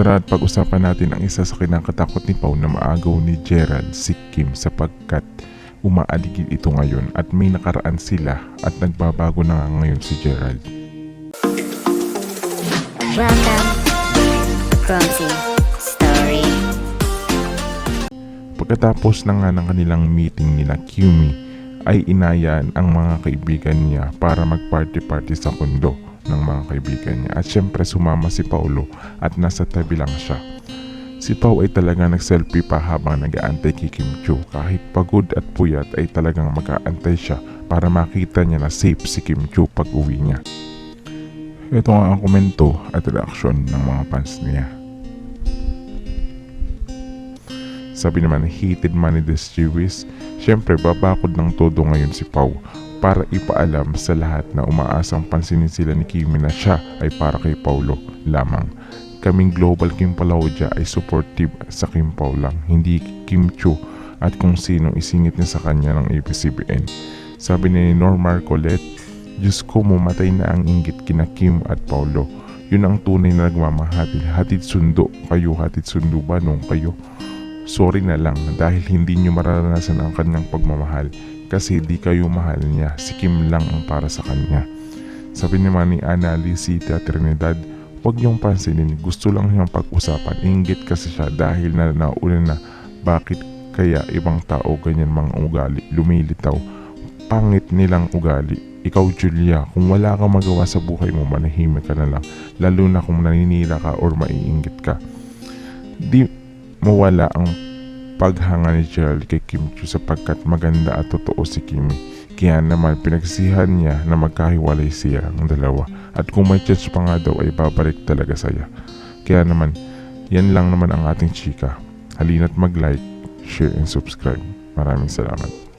Tara at pag-usapan natin ang isa sa kinakatakot ni Pau na maagaw ni Gerald si Kim sapagkat umaaligid ito ngayon at may nakaraan sila at nagbabago na nga ngayon si Gerald. Welcome to Clumsy Story. Pagkatapos na nga ng kanilang meeting nila Kimi ay inayaan ang mga kaibigan niya para mag-party-party sa kondo ng mga kaibigan niya. At syempre sumama si Paulo at nasa tabi lang siya. Si Pau ay talaga nag-selfie pa habang nag-aantay kay Kim Chu. Kahit pagod at puyat ay talagang mag-aantay siya para makita niya na safe si Kim Chu pag uwi niya. Ito nga ang komento at reaksyon ng mga fans niya. Sabi naman, hated money this Jewish. Siyempre, babakod ng todo ngayon si Pau para ipaalam sa lahat na umaasang pansinin sila ni Kimi na siya ay para kay Paulo lamang. Kaming Global Kim Palaudia ay supportive sa Kim Pao lang, hindi Kim Chu at kung sinong isingit niya sa kanya ng ABCBN. Sabi ni Norma Colette, Diyos ko mumatay na ang inggit kina Kim at Paulo. Yun ang tunay na nagmamahatid. Hatid sundo. Kayo hatid sundo ba nung kayo? Sorry na lang dahil hindi nyo mararanasan ang kanyang pagmamahal kasi di kayo mahal niya. Si Kim lang ang para sa kanya. Sabi naman ni Ana Licita Trinidad, huwag niyong pansinin. Gusto lang niyang pag-usapan. Inggit kasi siya dahil na nauna na bakit kaya ibang tao ganyan mga ugali, lumilitaw. Pangit nilang ugali. Ikaw Julia, kung wala kang magawa sa buhay mo, manahimik ka na lang. Lalo na kung naninira ka or maiinggit ka. Di mawala ang paghanga ni Gerald kay Kim Chu sapagkat maganda at totoo si Kimi. Kaya naman pinagsisihan niya na magkahiwalay siya ang dalawa at kung may chance pa nga daw ay babalik talaga saya. Kaya naman, yan lang naman ang ating chika. Halina't mag-like, share and subscribe. Maraming salamat.